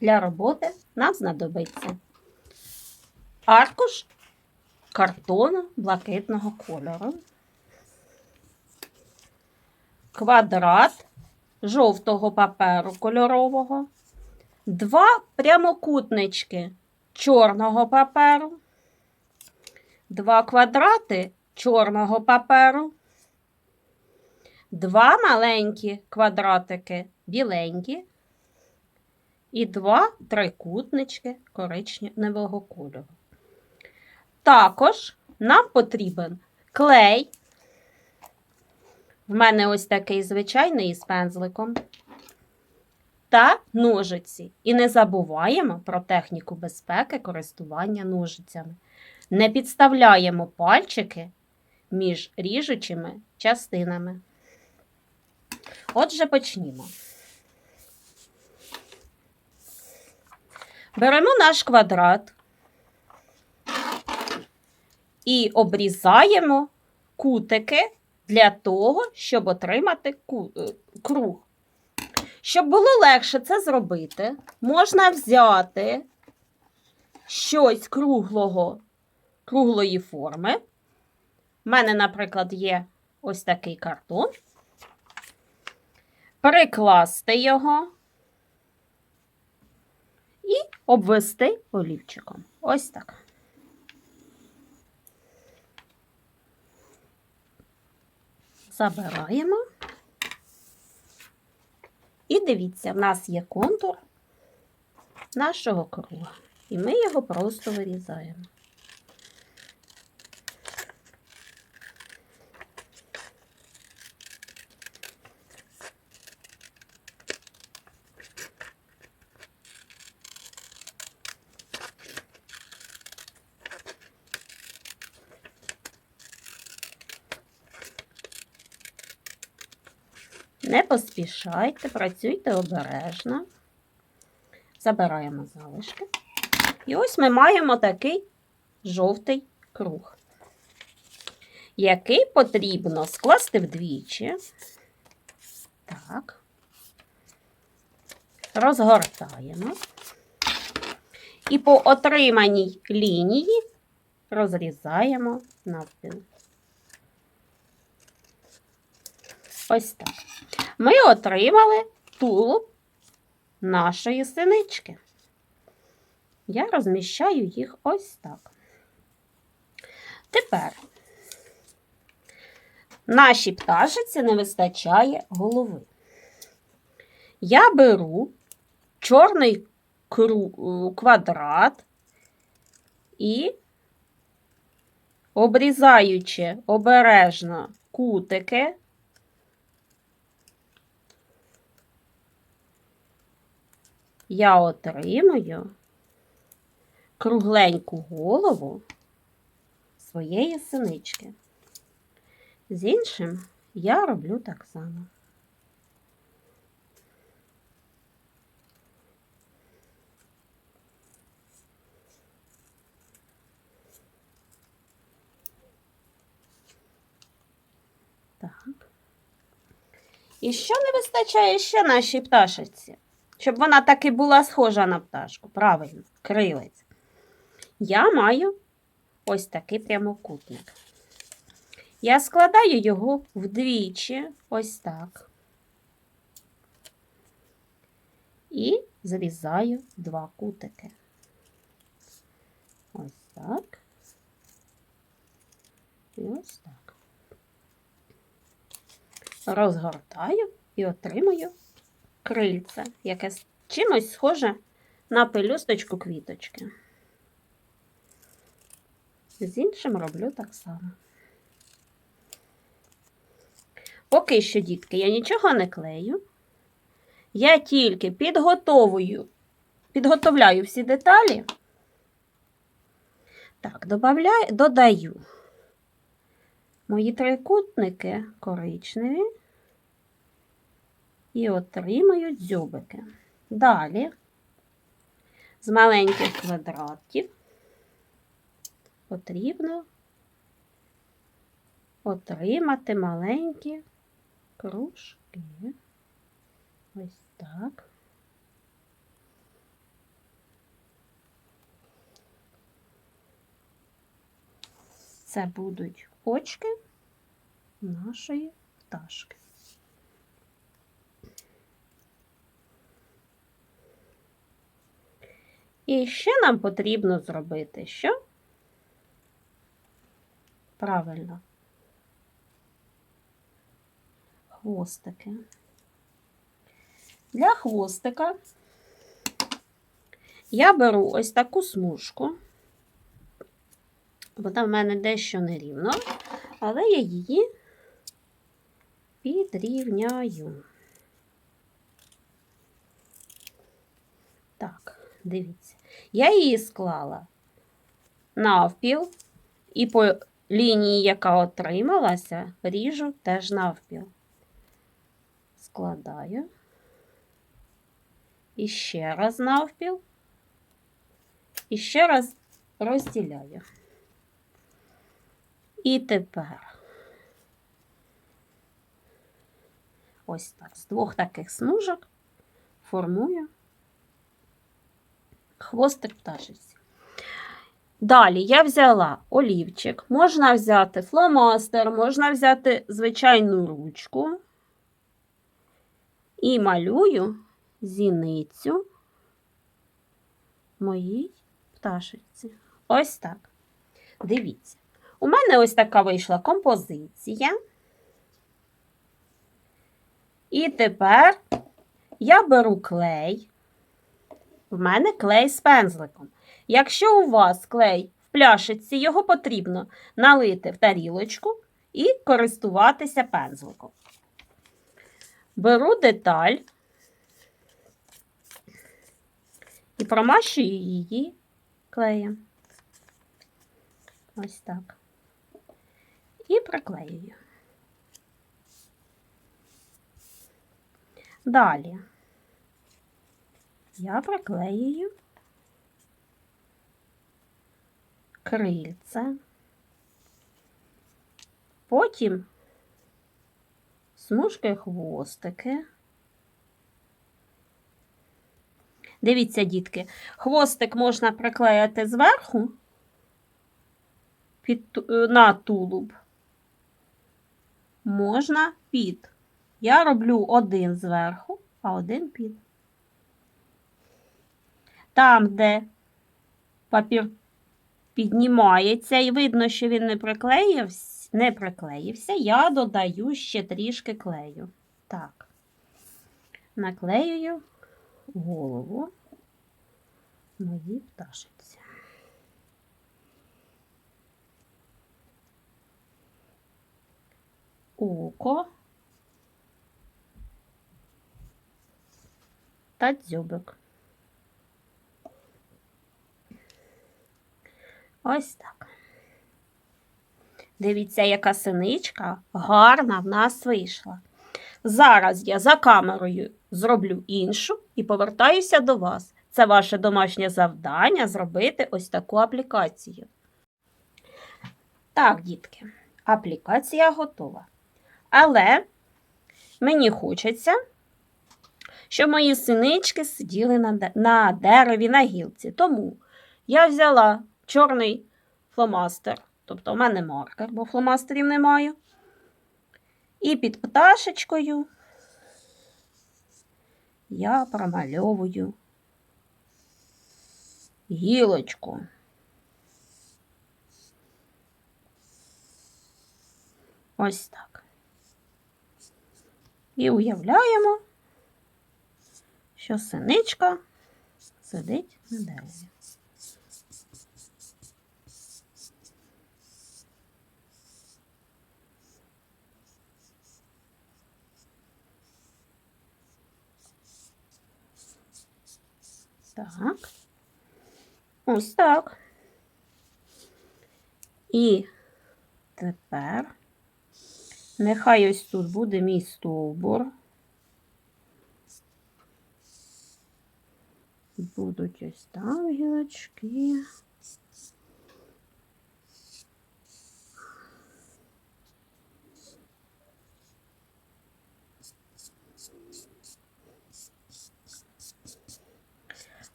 Для роботи нам знадобиться аркуш картону блакитного кольору, квадрат жовтого паперу кольорового, два прямокутнички чорного паперу, два квадрати чорного паперу, два маленькі квадратики біленькі і два трикутнички коричневого кольору. Також нам потрібен клей. В мене ось такий звичайний із пензликом. Та ножиці. І не забуваємо про техніку безпеки користування ножицями. Не підставляємо пальчики між ріжучими частинами. Отже, почнімо. Беремо наш квадрат і обрізаємо кутики для того, щоб отримати е, круг. Щоб було легше це зробити, можна взяти щось круглого, круглої форми. У мене, наприклад, є ось такий картон. Перекласти його і обвести олівчиком. Ось так. Забираємо. І дивіться, в нас є контур нашого круга. І ми його просто вирізаємо. Не поспішайте, працюйте обережно. Забираємо залишки. І ось ми маємо такий жовтий круг, який потрібно скласти вдвічі. Так. Розгортаємо. І по отриманій лінії розрізаємо навпіл. Ось так. Ми отримали тулуб нашої синички. Я розміщаю їх ось так. Тепер нашій пташиці не вистачає голови. Я беру чорний квадрат і, обрізаючи обережно кутики, я отримую кругленьку голову своєї синички. З іншим я роблю так само. Так. І що не вистачає ще нашій пташиці? Щоб вона таки була схожа на пташку. Правильно, крилець. Я маю ось такий прямокутник. Я складаю його вдвічі, ось так. І зрізаю два кутики. Ось так. І ось так. Розгортаю і отримую крильце, яке чимось схоже на пелюсточку квіточки. З іншим роблю так само. Поки що, дітки, я нічого не клею. Я тільки підготовую, підготовляю всі деталі. Так, додаю мої трикутники коричневі і отримають зюбики. Далі з маленьких квадратків потрібно отримати маленькі кружки. Ось так. Це будуть очки нашої пташки. І ще нам потрібно зробити що? Правильно. Хвостики. Для хвостика я беру ось таку смужку. Вона в мене дещо нерівно, але я її підрівняю. Так, дивіться. Я її склала навпіл, і по лінії, яка отрималася, ріжу теж навпіл. Складаю. І ще раз навпіл. І ще раз розділяю. І тепер ось так, з двох таких смужок формую хвостик пташиці. Далі я взяла олівчик, можна взяти фломастер, можна взяти звичайну ручку і малюю зіницю моїй пташиці. Ось так. Дивіться. У мене ось така вийшла композиція. І тепер я беру клей. В мене клей з пензликом. Якщо у вас клей в пляшиці, його потрібно налити в тарілочку і користуватися пензликом. Беру деталь і промащую її клеєм. Ось так. І приклеюю. Далі я приклеюю крильце, потім смужки хвостики. Дивіться, дітки, хвостик можна приклеїти зверху під, е, на тулуб. Можна під. Я роблю один зверху, а один під. Там, де папір піднімається і видно, що він не приклеївся, не приклеївся, я додаю ще трішки клею. Так, наклеюю голову моїй пташиці. Око та дзьобик. Ось так. Дивіться, яка синичка гарна в нас вийшла. Зараз я за камерою зроблю іншу і повертаюся до вас. Це ваше домашнє завдання зробити ось таку аплікацію. Так, дітки, аплікація готова. Але мені хочеться, щоб мої синички сиділи на, дереві на гілці. Тому я взяла чорний фломастер, тобто в мене маркер, бо фломастерів немає. І під пташечкою я промальовую гілочку. Ось так. І уявляємо, що синичка сидить на дереві. Так. Ось так. І тепер нехай ось тут буде мій стовбур. Будуть ось там гілочки.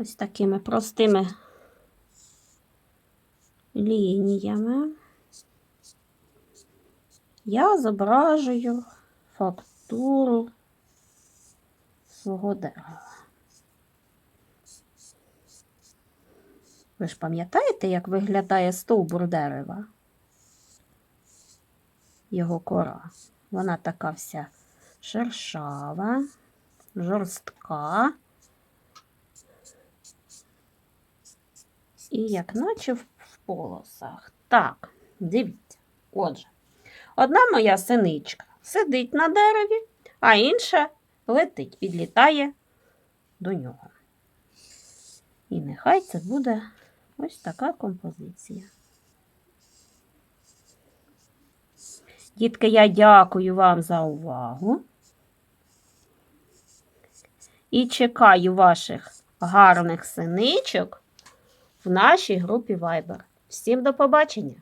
Ось такими простими лініями. я зображую фактуру свого дерева. Ви ж пам'ятаєте, як виглядає стовбур дерева? Його кора. Вона така вся шершава, жорстка. І як в в полосах. Так, дивіться. Отже, одна моя синичка сидить на дереві, а інша летить, підлітає до нього. І нехай це буде ось така композиція. Дітки, я дякую вам за увагу. І чекаю ваших гарних синичок в нашій групі Viber. Всім до побачення!